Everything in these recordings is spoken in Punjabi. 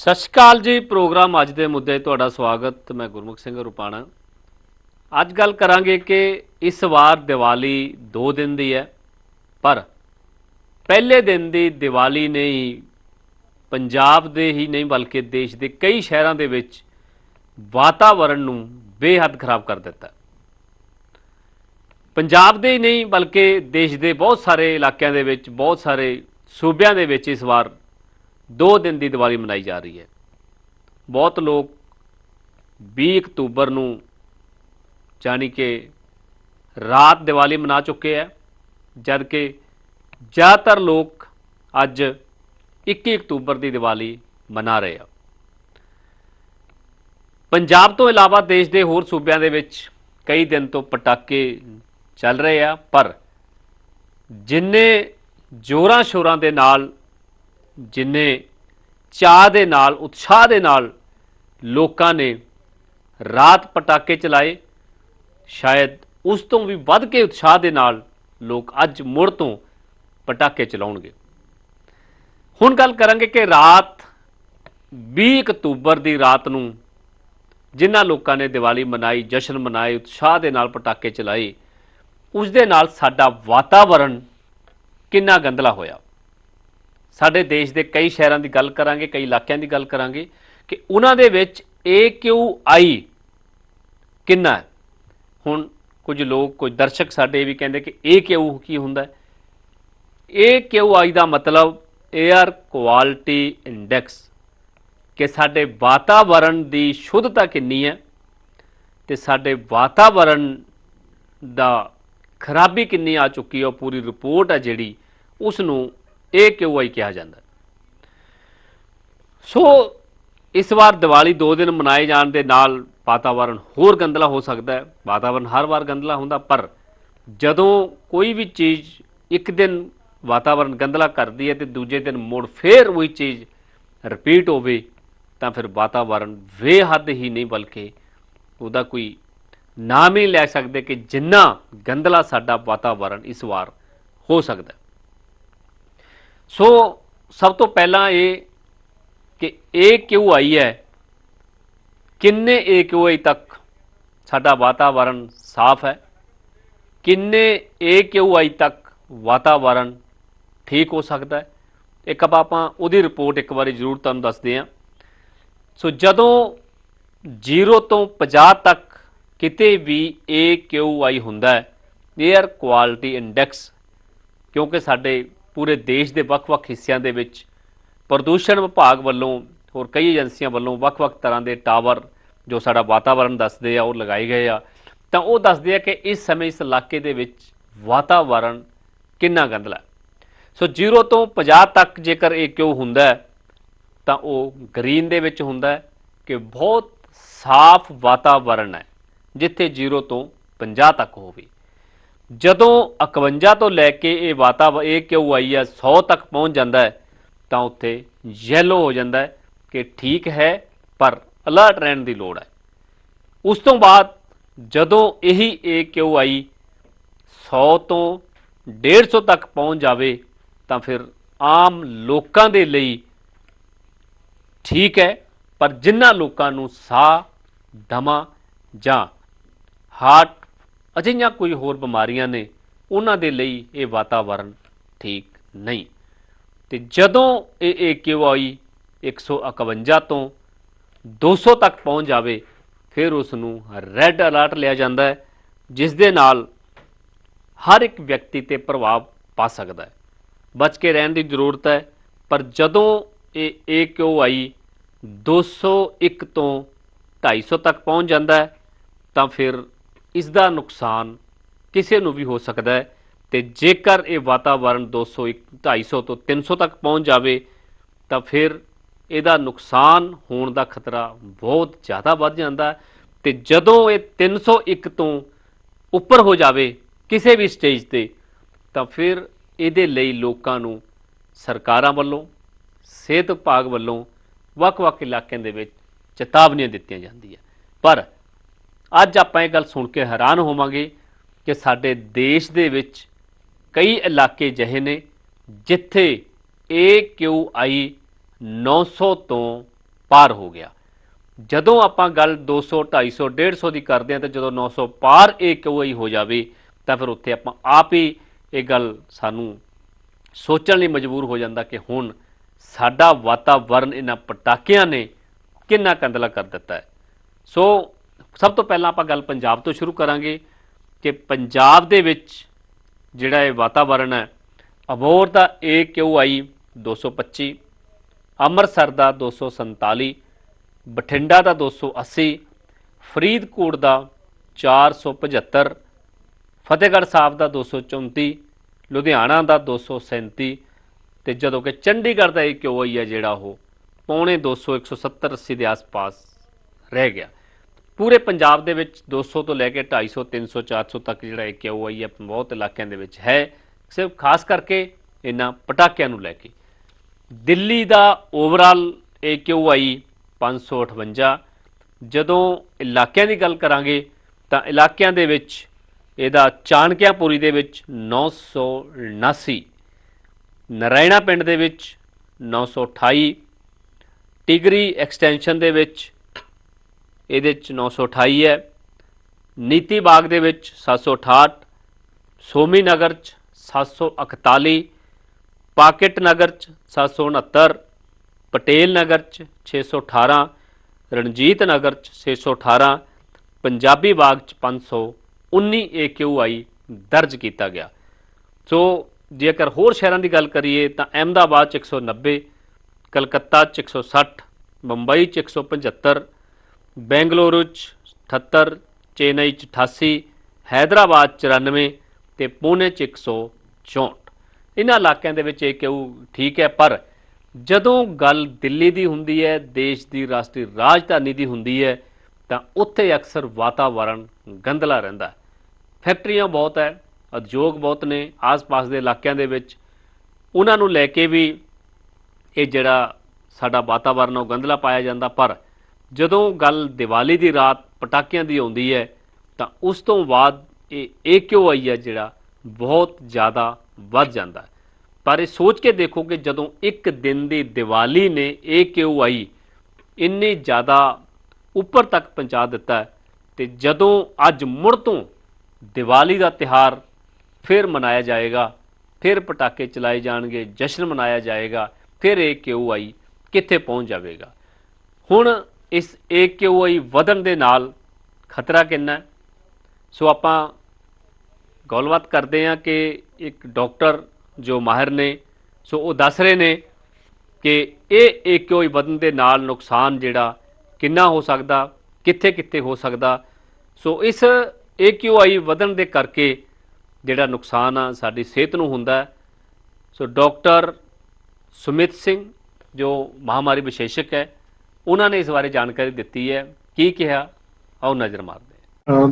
ਸਤਿ ਸ਼੍ਰੀ ਅਕਾਲ ਜੀ, ਪ੍ਰੋਗਰਾਮ ਅੱਜ ਦੇ ਮੁੱਦੇ 'ਤੇ ਤੁਹਾਡਾ ਸਵਾਗਤ, ਮੈਂ ਗੁਰਮੁਖ ਸਿੰਘ ਰੁਪਾਣਾ। ਅੱਜ ਗੱਲ ਕਰਾਂਗੇ ਕਿ ਇਸ ਵਾਰ ਦੀਵਾਲੀ 2 ਦਿਨ ਦੀ ਹੈ, ਪਰ ਪਹਿਲੇ ਦਿਨ ਦੀ ਦੀਵਾਲੀ ਨੇ ਹੀ ਪੰਜਾਬ ਦੇ ਹੀ ਨਹੀਂ, ਬਲਕਿ ਦੇਸ਼ ਦੇ ਕਈ ਸ਼ਹਿਰਾਂ ਦੇ ਵਿੱਚ ਵਾਤਾਵਰਣ ਨੂੰ ਬੇਹੱਦ ਖਰਾਬ ਕਰ ਦਿੱਤਾ ਪੰਜਾਬ ਦੇ ਹੀ ਨਹੀਂ, ਬਲਕਿ ਦੇਸ਼ ਦੇ ਬਹੁਤ ਸਾਰੇ ਇਲਾਕਿਆਂ ਦੇ ਵਿੱਚ, ਬਹੁਤ ਸਾਰੇ ਸੂਬਿਆਂ ਦੇ ਵਿੱਚ ਇਸ ਵਾਰ ਦੋ ਦਿਨ ਦੀ ਦੀਵਾਲੀ ਮਨਾਈ ਜਾ ਰਹੀ ਹੈ। ਬਹੁਤ ਲੋਕ 20 ਅਕਤੂਬਰ ਨੂੰ ਜਾਣੀ ਕਿ ਰਾਤ ਦੀਵਾਲੀ ਮਨਾ ਚੁੱਕੇ ਹੈ, ਜਦ ਕਿ ਜ਼ਿਆਦਾਤਰ ਲੋਕ ਅੱਜ 21 ਅਕਤੂਬਰ ਦੀ ਦੀਵਾਲੀ ਮਨਾ ਰਹੇ ਆ। ਪੰਜਾਬ ਤੋਂ ਇਲਾਵਾ ਦੇਸ਼ ਦੇ ਹੋਰ ਸੂਬਿਆਂ ਦੇ ਵਿੱਚ ਕਈ ਦਿਨ ਤੋਂ ਪਟਾਕੇ ਚੱਲ ਰਹੇ ਆ, ਪਰ ਜਿੰਨੇ ਜੋਰਾਂ ਸ਼ੋਰਾਂ ਦੇ ਨਾਲ ਜਿੰਨੇ ਚਾਹ ਦੇ ਨਾਲ, ਉਤਸ਼ਾਹ ਦੇ ਨਾਲ ਲੋਕਾਂ ਨੇ ਰਾਤ ਪਟਾਕੇ ਚਲਾਏ, ਸ਼ਾਇਦ ਉਸ ਤੋਂ ਵੀ ਵੱਧ ਕੇ ਉਤਸ਼ਾਹ ਦੇ ਨਾਲ ਲੋਕ ਅੱਜ ਮੁੜ ਤੋਂ ਪਟਾਕੇ ਚਲਾਉਣਗੇ। ਹੁਣ ਗੱਲ ਕਰਾਂਗੇ ਕਿ ਰਾਤ 20 ਅਕਤੂਬਰ ਦੀ ਰਾਤ ਨੂੰ ਜਿਨ੍ਹਾਂ ਲੋਕਾਂ ਨੇ ਦੀਵਾਲੀ ਮਨਾਈ, ਜਸ਼ਨ ਮਨਾਏ, ਉਤਸ਼ਾਹ ਦੇ ਨਾਲ ਪਟਾਕੇ ਚਲਾਏ ਉਸ ਦੇ ਨਾਲ ਸਾਡਾ ਵਾਤਾਵਰਣ ਕਿੰਨਾ ਗੰਦਲਾ ਹੋਇਆ? ਸਾਡੇ ਦੇਸ਼ ਦੇ ਕਈ ਸ਼ਹਿਰਾਂ ਦੀ ਗੱਲ ਕਰਾਂਗੇ, ਕਈ ਇਲਾਕਿਆਂ ਦੀ ਗੱਲ ਕਰਾਂਗੇ ਕਿ ਉਹਨਾਂ ਦੇ ਵਿੱਚ AQI ਕਿੰਨਾ ਹੈ? ਹੁਣ ਕੁਝ ਲੋਕ, ਕੁਝ ਦਰਸ਼ਕ ਸਾਡੇ ਇਹ ਵੀ ਕਹਿੰਦੇ ਕਿ AQI ਕੀ ਹੁੰਦਾ ਹੈ? AQI ਦਾ ਮਤਲਬ 에ਅਰ ਕੁਆਲਿਟੀ ਇੰਡੈਕਸ ਕਿ ਸਾਡੇ ਵਾਤਾਵਰਣ ਦੀ ਸ਼ੁੱਧਤਾ ਕਿੰਨੀ ਹੈ ਤੇ ਸਾਡੇ ਵਾਤਾਵਰਣ ਦਾ ਖਰਾਬੀ ਕਿੰਨੀ ਆ ਚੁੱਕੀ ਹੈ, ਉਹ ਪੂਰੀ ਰਿਪੋਰਟ ਹੈ ਜਿਹੜੀ ਉਸ ਨੂੰ ਇਹ AQI ਕਿਹਾ ਜਾਂਦਾ ਸੋ, ਇਸ ਵਾਰ ਦੀਵਾਲੀ 2 ਦਿਨ ਮਨਾਏ ਜਾਣ ਦੇ ਨਾਲ ਵਾਤਾਵਰਣ ਹੋਰ ਗੰਦਲਾ ਹੋ ਸਕਦਾ ਹੈ। ਵਾਤਾਵਰਣ ਹਰ ਵਾਰ ਗੰਦਲਾ ਹੁੰਦਾ, ਪਰ ਜਦੋਂ ਕੋਈ ਵੀ ਚੀਜ਼ ਇੱਕ ਦਿਨ ਵਾਤਾਵਰਣ ਗੰਦਲਾ ਕਰਦੀ ਹੈ ਤੇ ਦੂਜੇ ਦਿਨ ਮੁੜ ਫੇਰ ਉਹੀ ਚੀਜ਼ ਰਿਪੀਟ ਹੋਵੇ, ਤਾਂ ਫਿਰ ਵਾਤਾਵਰਣ ਬੇਹੱਦ ਹੀ ਨਹੀਂ, ਬਲਕਿ ਉਹਦਾ ਕੋਈ ਨਾਮ ਹੀ ਲੈ ਸਕਦੇ ਕਿ ਜਿੰਨਾ ਗੰਦਲਾ ਸਾਡਾ ਵਾਤਾਵਰਣ ਇਸ ਵਾਰ ਹੋ ਸਕਦਾ ਸੋ ਸਭ ਤੋਂ ਪਹਿਲਾਂ ਇਹ ਕਿ ਇਹ ਕਿਉਂ ਆਈ ਹੈ? ਕਿੰਨੇ ਇਹ ਕਿਉਂ ਆਈ ਤੱਕ ਸਾਡਾ ਵਾਤਾਵਰਣ ਸਾਫ਼ ਹੈ? ਕਿੰਨੇ ਇਹ ਕਿਉਂ ਆਈ ਤੱਕ ਵਾਤਾਵਰਣ ਠੀਕ ਹੋ ਸਕਦਾ ਹੈ? ਇੱਕ ਆਪਾਂ ਆਪਾਂ ਉਹਦੀ ਰਿਪੋਰਟ ਇੱਕ ਵਾਰੀ ਜ਼ਰੂਰ ਤੁਹਾਨੂੰ ਦੱਸਦੇ ਹਾਂ। ਸੋ ਜਦੋਂ 0 ਤੋਂ 50 ਤੱਕ ਕਿਤੇ ਵੀ AQI ਹੁੰਦਾ ਹੈ? 에ਅਰ ਕੁਆਲਿਟੀ ਇੰਡੈਕਸ ਕਿਉਂਕਿ ਸਾਡੇ ਪੂਰੇ ਦੇਸ਼ ਦੇ ਵੱਖ-ਵੱਖ ਹਿੱਸਿਆਂ ਦੇ ਵਿੱਚ ਪ੍ਰਦੂਸ਼ਣ ਵਿਭਾਗ ਵੱਲੋਂ ਹੋਰ ਕਈ ਏਜੰਸੀਆਂ ਵੱਲੋਂ ਵੱਖ-ਵੱਖ ਤਰ੍ਹਾਂ ਦੇ ਟਾਵਰ ਜੋ ਸਾਡਾ ਵਾਤਾਵਰਣ ਦੱਸਦੇ ਆ, ਉਹ ਲਗਾਏ ਗਏ ਆ। ਤਾਂ ਉਹ ਦੱਸਦੇ ਆ ਕਿ ਇਸ ਸਮੇਂ ਇਸ ਇਲਾਕੇ ਦੇ ਵਿੱਚ ਵਾਤਾਵਰਣ ਕਿੰਨਾ ਗੰਦਲਾ ਸੋ 0 ਤੋਂ 50 ਤੱਕ ਜੇਕਰ ਇਹ ਕਿਉਂ ਹੁੰਦਾ ਤਾਂ ਉਹ ਗ੍ਰੀਨ ਦੇ ਵਿੱਚ ਹੁੰਦਾ ਕਿ ਬਹੁਤ ਸਾਫ਼ ਵਾਤਾਵਰਣ ਹੈ, ਜਿੱਥੇ 0 ਤੋਂ 50 ਤੱਕ ਹੋਵੇ। ਜਦੋਂ 51 ਤੋਂ ਲੈ ਕੇ ਇਹ ਵਾਤਾਵਰਣ ਇਹ ਕਿਉਂ ਆਈ ਹੈ 100 ਤੱਕ ਪਹੁੰਚ ਜਾਂਦਾ ਹੈ, ਤਾਂ ਉੱਥੇ ਯੈਲੋ ਹੋ ਜਾਂਦਾ ਹੈ ਕਿ ਠੀਕ ਹੈ, ਪਰ ਅਲਰਟ ਰਹਿਣ ਦੀ ਲੋੜ ਹੈ। ਉਸ ਤੋਂ ਬਾਅਦ ਜਦੋਂ ਇਹੀ ਇਹ ਕਿਉਂ ਆਈ 100 ਤੋਂ 150 ਤੱਕ ਪਹੁੰਚ ਜਾਵੇ, ਤਾਂ ਫਿਰ ਆਮ ਲੋਕਾਂ ਦੇ ਲਈ ਠੀਕ ਹੈ, ਪਰ ਜਿਨ੍ਹਾਂ ਲੋਕਾਂ ਨੂੰ ਸਾਹ, ਦਮਾ ਜਾਂ ਹਾਰਟ ਅਜਿਹੀਆਂ ਕੋਈ ਹੋਰ ਬਿਮਾਰੀਆਂ ਨੇ, ਉਹਨਾਂ ਦੇ ਲਈ ਇਹ ਵਾਤਾਵਰਣ ਠੀਕ ਨਹੀਂ। ਤੇ ਜਦੋਂ ਇਹ AQI 151 ਤੋਂ 200 ਤੱਕ ਪਹੁੰਚ ਜਾਵੇ, ਫਿਰ ਉਸ ਨੂੰ ਰੈੱਡ ਅਲਰਟ ਲਿਆ ਜਾਂਦਾ ਹੈ, ਜਿਸ ਦੇ ਨਾਲ ਹਰ ਇੱਕ ਵਿਅਕਤੀ ਤੇ ਪ੍ਰਭਾਵ ਪਾ ਸਕਦਾ ਹੈ। ਬਚ ਕੇ ਰਹਿਣ ਦੀ ਜ਼ਰੂਰਤ ਹੈ, ਪਰ ਜਦੋਂ ਇਹ AQI 201 ਤੋਂ 250 ਤੱਕ ਪਹੁੰਚ ਜਾਂਦਾ ਹੈ, ਤਾਂ ਫਿਰ ਇਸ ਦਾ ਨੁਕਸਾਨ ਕਿਸੇ ਨੂੰ ਵੀ ਹੋ ਸਕਦਾ ਹੈ। ਤੇ ਜੇਕਰ ਇਹ ਵਾਤਾਵਰਣ 201 250 ਤੋਂ 300 ਤੱਕ ਪਹੁੰਚ ਜਾਵੇ, ਤਾਂ ਫਿਰ ਇਹਦਾ ਨੁਕਸਾਨ ਹੋਣ ਦਾ ਖਤਰਾ ਬਹੁਤ ਜ਼ਿਆਦਾ ਵੱਧ ਜਾਂਦਾ ਹੈ। ਤੇ ਜਦੋਂ ਇਹ 301 ਤੋਂ ਉੱਪਰ ਹੋ ਜਾਵੇ ਕਿਸੇ ਵੀ ਸਟੇਜ ਤੇ, ਤਾਂ ਫਿਰ ਇਹਦੇ ਲਈ ਲੋਕਾਂ ਨੂੰ ਸਰਕਾਰਾਂ ਵੱਲੋਂ, ਸਿਹਤ ਵਿਭਾਗ ਵੱਲੋਂ ਵੱਖ-ਵੱਖ ਇਲਾਕਿਆਂ ਦੇ ਵਿੱਚ ਚੇਤਾਵਨੀਆਂ ਦਿੱਤੀਆਂ ਜਾਂਦੀਆਂ। ਪਰ ਅੱਜ ਆਪਾਂ ਇਹ ਗੱਲ ਸੁਣ ਕੇ ਹੈਰਾਨ ਹੋਵਾਂਗੇ ਕਿ ਸਾਡੇ ਦੇਸ਼ ਦੇ ਵਿੱਚ ਕਈ ਇਲਾਕੇ ਅਜਿਹੇ ਨੇ ਜਿੱਥੇ AQI 900 ਤੋਂ ਪਾਰ ਹੋ ਗਿਆ। ਜਦੋਂ ਆਪਾਂ ਗੱਲ 200 250 150 ਦੀ ਕਰਦੇ ਹਾਂ ਤੇ ਜਦੋਂ 900 ਪਾਰ AQI ਹੋ ਜਾਵੇ ਤਾਂ ਫਿਰ ਉੱਥੇ ਆਪਾਂ ਆਪ ਹੀ ਇਹ ਗੱਲ ਸਾਨੂੰ ਸੋਚਣ ਲਈ ਮਜਬੂਰ ਹੋ ਜਾਂਦਾ ਕਿ ਹੁਣ ਸਾਡਾ ਵਾਤਾਵਰਨ ਇਹਨਾਂ ਪਟਾਕਿਆਂ ਨੇ ਕਿੰਨਾ ਕੰਦਲਾ ਕਰ ਦਿੱਤਾ ਹੈ। ਸੋ ਸਭ ਤੋਂ ਪਹਿਲਾਂ ਆਪਾਂ ਗੱਲ ਪੰਜਾਬ ਤੋਂ ਸ਼ੁਰੂ ਕਰਾਂਗੇ ਕਿ ਪੰਜਾਬ ਦੇ ਵਿੱਚ ਜਿਹੜਾ ਇਹ ਵਾਤਾਵਰਣ ਹੈ ਅਬੋਰ ਦਾ AQI 225 ਅੰਮ੍ਰਿਤਸਰ ਦਾ 247 ਬਠਿੰਡਾ ਦਾ 280 ਫਰੀਦਕੋਟ ਦਾ 475 ਫਤਿਹਗੜ੍ਹ ਸਾਹਿਬ ਦਾ 234 ਲੁਧਿਆਣਾ ਦਾ 237 ਤੇ ਜਦੋਂ ਕਿ ਚੰਡੀਗੜ੍ਹ ਦਾ AQI ਹੈ ਜਿਹੜਾ ਉਹ ਪੌਣੇ 200 170 80 ਦੇ ਆਸ-ਪਾਸ ਰਹਿ ਗਿਆ। ਪੂਰੇ ਪੰਜਾਬ ਦੇ ਵਿੱਚ 200 ਤੋਂ ਲੈ ਕੇ 250 300 400 ਤੱਕ ਜਿਹੜਾ AQI ਹੈ ਬਹੁਤ ਇਲਾਕਿਆਂ ਦੇ ਵਿੱਚ ਹੈ। ਸਿਰਫ ਖਾਸ ਕਰਕੇ ਇਹਨਾਂ ਪਟਾਕਿਆਂ ਨੂੰ ਲੈ ਕੇ। ਦਿੱਲੀ ਦਾ ਓਵਰਆਲ AQI 558 ਜਦੋਂ ਇਲਾਕਿਆਂ ਦੀ ਗੱਲ ਕਰਾਂਗੇ ਤਾਂ ਇਲਾਕਿਆਂ ਦੇ ਵਿੱਚ ਇਹਦਾ ਚਾਣਕਿਆਪੁਰੀ ਦੇ ਵਿੱਚ 979 ਨਰਾਇਣਾ ਪਿੰਡ ਦੇ ਵਿੱਚ 928 ਟਿਗਰੀ ਐਕਸਟੈਂਸ਼ਨ ਦੇ ਵਿੱਚ ਇਹਦੇ ਚ 928 ਹੈ। ਨੀਤੀ ਬਾਗ ਦੇ ਵਿੱਚ 768 ਸੋਮੀ ਨਗਰ ਚ 741 ਪਾਕਿਟ ਨਗਰ ਚ 769 ਪਟੇਲ ਨਗਰ ਚ 618 ਰਣਜੀਤ ਨਗਰ ਚ 618 ਪੰਜਾਬੀ ਬਾਗ ਚ 519 AQI ਦਰਜ ਕੀਤਾ ਗਿਆ। ਸੋ ਜੇਕਰ ਹੋਰ ਸ਼ਹਿਰਾਂ ਦੀ ਗੱਲ ਕਰੀਏ ਤਾਂ ਅਹਿਮਦਾਬਾਦ ਚ 190 ਕਲਕੱਤਾ ਚ 160 ਮੁੰਬਈ ਚ 175 ਬੈਂਗਲੁਰੂ ਚ 78 ਚੇਨਈ ਚ 88 ਹੈਦਰਾਬਾਦ 94 ਤੇ ਪੂਨੇ ਚ 164 ਇਹਨਾਂ ਇਲਾਕਿਆਂ ਦੇ ਵਿੱਚ ਇਹ ਕਿਉਂ ਠੀਕ ਹੈ, ਪਰ ਜਦੋਂ ਗੱਲ ਦਿੱਲੀ ਦੀ ਹੁੰਦੀ ਹੈ, ਦੇਸ਼ ਦੀ ਰਾਸ਼ਟਰੀ ਰਾਜਧਾਨੀ ਦੀ ਹੁੰਦੀ ਹੈ, ਤਾਂ ਉੱਥੇ ਅਕਸਰ ਵਾਤਾਵਰਣ ਗੰਦਲਾ ਰਹਿੰਦਾ ਫੈਕਟਰੀਆਂ ਬਹੁਤ ਹੈ, ਉਦਯੋਗ ਬਹੁਤ ਨੇ, ਆਸ-ਪਾਸ ਦੇ ਇਲਾਕਿਆਂ ਦੇ ਵਿੱਚ। ਉਹਨਾਂ ਨੂੰ ਲੈ ਕੇ ਵੀ ਇਹ ਜਿਹੜਾ ਸਾਡਾ ਵਾਤਾਵਰਣ ਉਹ ਗੰਦਲਾ ਪਾਇਆ ਜਾਂਦਾ, ਪਰ ਜਦੋਂ ਗੱਲ ਦੀਵਾਲੀ ਦੀ ਰਾਤ ਪਟਾਕਿਆਂ ਦੀ ਆਉਂਦੀ ਹੈ, ਤਾਂ ਉਸ ਤੋਂ ਬਾਅਦ ਇਹ AQI ਹੈ ਜਿਹੜਾ ਬਹੁਤ ਜ਼ਿਆਦਾ ਵੱਧ ਜਾਂਦਾ ਹੈ? ਪਰ ਇਹ ਸੋਚ ਕੇ ਦੇਖੋ ਕਿ ਜਦੋਂ ਇੱਕ ਦਿਨ ਦੀ ਦੀਵਾਲੀ ਨੇ ਇਹ ਕਿਊ ਆਈ, ਇੰਨੀ ਜ਼ਿਆਦਾ ਉੱਪਰ ਤੱਕ ਪਹੁੰਚਾ ਦਿੱਤਾ ਹੈ ਤੇ ਜਦੋਂ ਅੱਜ ਮੁੜ ਤੋਂ ਦੀਵਾਲੀ ਦਾ ਤਿਹਾਰ ਫਿਰ ਮਨਾਇਆ ਜਾਏਗਾ, ਫਿਰ ਪਟਾਕੇ ਚਲਾਏ ਜਾਣਗੇ, ਜਸ਼ਨ ਮਨਾਇਆ ਜਾਏਗਾ, ਫਿਰ ਇਹ ਕਿਊ ਆਈ, ਕਿੱਥੇ ਪਹੁੰਚ ਜਾਵੇਗਾ? ਹੁਣ ਇਸ AQI ਵਧਣ ਦੇ ਨਾਲ ਖਤਰਾ ਕਿੰਨਾ ਸੋ ਆਪਾਂ ਗੱਲਬਾਤ ਕਰਦੇ ਹਾਂ ਕਿ ਇੱਕ ਡਾਕਟਰ ਜੋ ਮਾਹਿਰ ਨੇ, ਸੋ ਉਹ ਦੱਸ ਰਹੇ ਨੇ ਕਿ ਇਹ AQI ਵਧਣ ਦੇ ਨਾਲ ਨੁਕਸਾਨ ਜਿਹੜਾ ਕਿੰਨਾ ਹੋ ਸਕਦਾ ਕਿੱਥੇ ਕਿੱਥੇ ਹੋ ਸਕਦਾ। ਸੋ ਇਸ AQI ਵਧਣ ਦੇ ਕਰਕੇ ਜਿਹੜਾ ਨੁਕਸਾਨ ਆ, ਸਾਡੀ ਸਿਹਤ ਨੂੰ ਹੁੰਦਾ ਸੋ ਡਾਕਟਰ ਸੁਮਿਤ ਸਿੰਘ, ਜੋ ਮਹਾਮਾਰੀ ਵਿਸ਼ੇਸ਼ਕ ਹੈ ਉਹਨਾਂ ਨੇ ਇਸ ਬਾਰੇ ਜਾਣਕਾਰੀ ਦਿੱਤੀ ਹੈ। ਕੀ ਕਿਹਾ? ਆਓ ਨਜ਼ਰ ਮਾਰਦੇ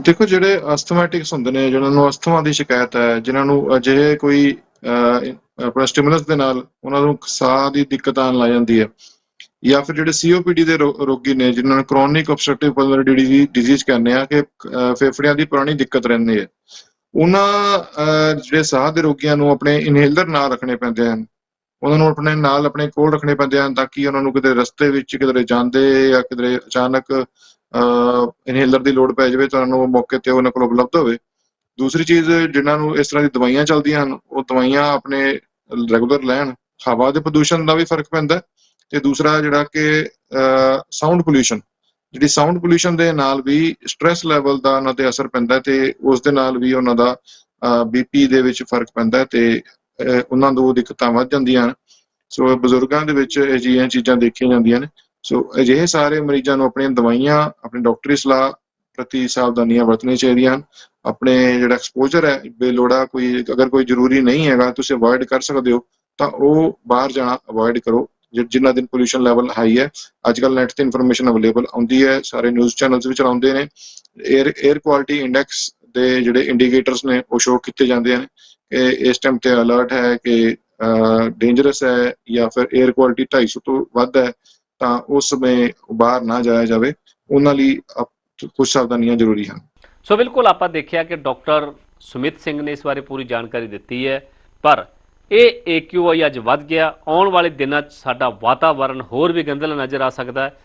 ਦੇਖੋ, ਜਿਹੜੇ ਅਸਥਮੈਟਿਕਸ ਹੁੰਦੇ ਨੇ ਜਿਨ੍ਹਾਂ ਨੂੰ ਅਸਥਮਾ ਦੀ ਸ਼ਿਕਾਇਤ ਹੈ ਜਿਨ੍ਹਾਂ ਨੂੰ ਅਜਿਹੇ ਕੋਈ ਆਪਣਾ ਸਟਿਮੂਲਸ ਦੇ ਨਾਲ ਉਹਨਾਂ ਨੂੰ ਸਾਹ ਦੀ ਦਿੱਕਤ ਆਉਣ ਲੱਗ ਜਾਂਦੀ ਹੈ, ਜਾਂ ਫਿਰ ਜਿਹੜੇ ਸੀਓਪੀਡੀ ਦੇ ਰੋਗੀ ਨੇ ਜਿਨ੍ਹਾਂ ਨੂੰ ਕ੍ਰੋਨਿਕ ਆਬਸਟ੍ਰਕਟਿਵ ਪਲਮੋਨਰੀ ਡਿਜ਼ੀਜ਼ ਕਹਿੰਦੇ ਆ, ਕਿ ਫੇਫੜਿਆਂ ਦੀ ਪੁਰਾਣੀ ਦਿੱਕਤ ਰਹਿੰਦੀ ਹੈ। ਉਹਨਾਂ ਜਿਹੜੇ ਸਾਹ ਦੇ ਰੋਗੀਆਂ ਨੂੰ ਆਪਣੇ ਇਨਹੇਲਰ ਨਾਲ ਰੱਖਣੇ ਪੈਂਦੇ ਹਨ। ਉਹਨਾਂ ਨੂੰ ਆਪਣੇ ਨਾਲ ਆਪਣੇ ਕੋਲ ਰੱਖਣੇ ਪੈਂਦੇ ਹਨ ਤਾਂ ਕਿ ਉਹਨਾਂ ਨੂੰ ਕਿਤੇ ਰਸਤੇ ਵਿੱਚ ਕਿਧਰੇ ਜਾਂਦੇ ਜਾਂ ਕਿਧਰੇ ਅਚਾਨਕ ਇਨਹੇਲਰ ਦੀ ਲੋੜ ਪੈ ਜਾਵੇ ਤਾਂ ਉਹਨਾਂ ਨੂੰ ਮੌਕੇ ਤੇ ਉਹਨਾਂ ਕੋਲ ਉਪਲਬਧ ਹੋਵੇ। ਦੂਸਰੀ ਚੀਜ਼, ਜਿਨ੍ਹਾਂ ਨੂੰ ਇਸ ਤਰ੍ਹਾਂ ਦੀ ਦਵਾਈਆਂ ਚੱਲਦੀਆਂ ਹਨ, ਉਹ ਦਵਾਈਆਂ ਆਪਣੇ ਰੈਗੂਲਰ ਲੈਣ। ਹਵਾ ਦੇ ਪ੍ਰਦੂਸ਼ਣ ਦਾ ਵੀ ਫ਼ਰਕ ਪੈਂਦਾ ਤੇ ਦੂਸਰਾ ਜਿਹੜਾ ਕਿ ਸਾਊਂਡ ਪੋਲੂਸ਼ਨ। ਜਿਹੜੀ ਸਾਊਂਡ ਪੋਲੂਸ਼ਨ ਦੇ ਨਾਲ ਵੀ ਸਟ੍ਰੈਸ ਲੈਵਲ ਦਾ ਉਹਨਾਂ ਤੇ ਅਸਰ ਪੈਂਦਾ ਤੇ ਉਸ ਦੇ ਨਾਲ ਵੀ ਉਹਨਾਂ ਦਾ ਬੀਪੀ ਦੇ ਵਿੱਚ ਫ਼ਰਕ ਪੈਂਦਾ ਤੇ ਉਹਨਾਂ ਨੂੰ ਦਿੱਕਤਾਂ ਵੱਧ ਜਾਂਦੀਆਂ ਹਨ। ਸੋ ਬਜ਼ੁਰਗਾਂ ਦੇ ਵਿੱਚ ਅਜਿਹੀਆਂ ਚੀਜ਼ਾਂ ਦੇਖੀਆਂ ਜਾਂਦੀਆਂ ਨੇ। ਸੋ ਅਜਿਹੇ ਸਾਰੇ ਮਰੀਜ਼ਾਂ ਨੂੰ ਆਪਣੀਆਂ ਦਵਾਈਆਂ, ਆਪਣੀ ਡਾਕਟਰੀ ਸਲਾਹ ਪ੍ਰਤੀ ਸਾਵਧਾਨੀਆਂ ਵਰਤਣੀਆਂ ਚਾਹੀਦੀਆਂ ਹਨ। ਆਪਣੇ ਜਿਹੜਾ ਐਕਸਪੋਜ਼ਰ ਹੈ ਬੇਲੋੜਾ ਕੋਈ ਅਗਰ ਕੋਈ ਜ਼ਰੂਰੀ ਨਹੀਂ ਹੈਗਾ, ਤੁਸੀਂ ਅਵੋਇਡ ਕਰ ਸਕਦੇ ਹੋ, ਤਾਂ ਉਹ ਬਾਹਰ ਜਾਣਾ ਅਵੋਇਡ ਕਰੋ। ਜਿੰਨਾ ਦਿਨ ਪੋਲੂਸ਼ਨ ਲੈਵਲ ਹਾਈ ਹੈ ਅੱਜ ਕੱਲ ਨੈਟ ਤੇ ਇਨਫੋਰਮੇਸ਼ਨ ਅਵੇਲੇਬਲ ਆਉਂਦੀ ਹੈ, ਸਾਰੇ ਨਿਊਜ਼ ਚੈਨਲਸ ਵੀ ਚਲਾਉਂਦੇ ਨੇ। 에ਅਰ 에ਅਰ ਕੁਆਲਿਟੀ ਇੰਡੈਕਸ ਦੇ ਜਿਹੜੇ ਇੰਡੀਕੇਟਰਸ ਨੇ, ਉਹ ਸ਼ੋਅ ਕੀਤੇ ਜਾਂਦੇ ਹਨ ਕਿ ਇਸ ਟਾਈਮ ਤੇ ਅਲਰਟ ਹੈ ਕਿ ਡੇਂਜਰਸ ਹੈ ਜਾਂ ਫਿਰ 에ਅਰ ਕੁਆਲਿਟੀ 250 ਤੋਂ ਵੱਧ ਹੈ, ਤਾਂ ਉਸ ਸਮੇਂ ਬਾਹਰ ਨਾ ਜਾਇਆ ਜਾਵੇ। ਉਹਨਾਂ ਲਈ ਕੁਝ ਸਾਵਧਾਨੀਆਂ ਜ਼ਰੂਰੀ ਹਨ। ਸੋ ਬਿਲਕੁਲ ਆਪਾਂ ਦੇਖਿਆ ਕਿ ਡਾਕਟਰ ਸੁਮਿਤ ਸਿੰਘ ਨੇ ਇਸ ਬਾਰੇ ਪੂਰੀ ਜਾਣਕਾਰੀ ਦਿੱਤੀ ਹੈ, ਪਰ ਇਹ AQI ਅੱਜ ਵੱਧ ਗਿਆ। ਆਉਣ ਵਾਲੇ ਦਿਨਾਂ 'ਚ ਸਾਡਾ ਵਾਤਾਵਰਣ ਹੋਰ ਵੀ ਗੰਦਲਾ ਨਜ਼ਰ ਆ ਸਕਦਾ ਹੈ।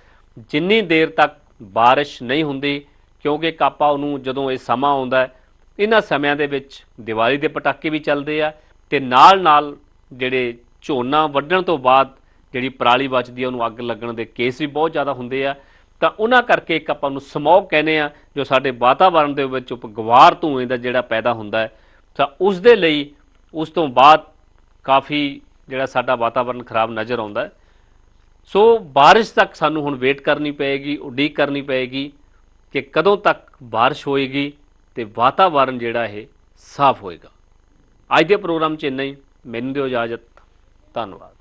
ਜਿੰਨੀ ਦੇਰ ਤੱਕ ਬਾਰਿਸ਼ ਨਹੀਂ ਹੁੰਦੀ, ਕਿਉਂਕਿ ਕਾਪਾ ਉਹਨੂੰ ਜਦੋਂ ਇਹ ਸਮਾਂ ਆਉਂਦਾ ਹੈ ਇਹਨਾਂ ਸਮਿਆਂ ਦੇ ਵਿੱਚ ਦੀਵਾਲੀ ਦੇ ਪਟਾਕੇ ਵੀ ਚੱਲਦੇ ਆ ਤੇ ਨਾਲ ਨਾਲ ਜਿਹੜੇ ਝੋਨਾ ਵੱਢਣ ਤੋਂ ਬਾਅਦ ਜਿਹੜੀ ਪਰਾਲੀ ਬਚਦੀ ਆ, ਉਹਨੂੰ ਅੱਗ ਲੱਗਣ ਦੇ ਕੇਸ ਵੀ ਬਹੁਤ ਜ਼ਿਆਦਾ ਹੁੰਦੇ ਆ। ਤਾਂ ਉਹਨਾਂ ਕਰਕੇ ਇੱਕ ਆਪਾਂ ਨੂੰ ਸਮੋਗ ਕਹਿੰਦੇ ਆ, ਜੋ ਸਾਡੇ ਵਾਤਾਵਰਣ ਦੇ ਵਿੱਚ ਉਪਗਵਾਰ ਧੂਏ ਦਾ ਜਿਹੜਾ ਪੈਦਾ ਹੁੰਦਾ ਹੈ। ਤਾਂ ਉਸ ਦੇ ਲਈ ਉਸ ਤੋਂ ਬਾਅਦ ਕਾਫੀ ਜਿਹੜਾ ਸਾਡਾ ਵਾਤਾਵਰਣ ਖਰਾਬ ਨਜ਼ਰ ਆਉਂਦਾ ਸੋ ਬਾਰਿਸ਼ ਤੱਕ ਸਾਨੂੰ ਹੁਣ ਵੇਟ ਕਰਨੀ ਪਏਗੀ, ਉਡੀਕ ਕਰਨੀ ਪਏਗੀ ਕਿ ਕਦੋਂ ਤੱਕ ਬਾਰਿਸ਼ ਹੋਏਗੀ। ਤੇ ਵਾਤਾਵਰਣ ਜਿਹੜਾ ਇਹ ਸਾਫ਼ ਹੋਏਗਾ ਅੱਜ ਦੇ ਪ੍ਰੋਗਰਾਮ 'ਚ ਇੰਨਾ ਹੀ ਮੈਨੂੰ ਦਿਓ ਇਜਾਜ਼ਤ ਧੰਨਵਾਦ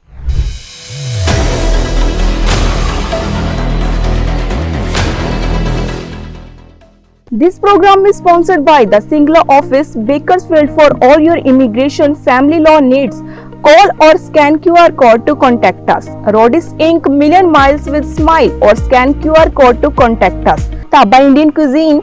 This program is sponsored by the Singla office, Bakersfield for all your immigration family law needs. Call or scan QR code to contact us. Rodis Inc. Million Miles with Smile or scan QR code to contact us. Taba Indian Cuisine,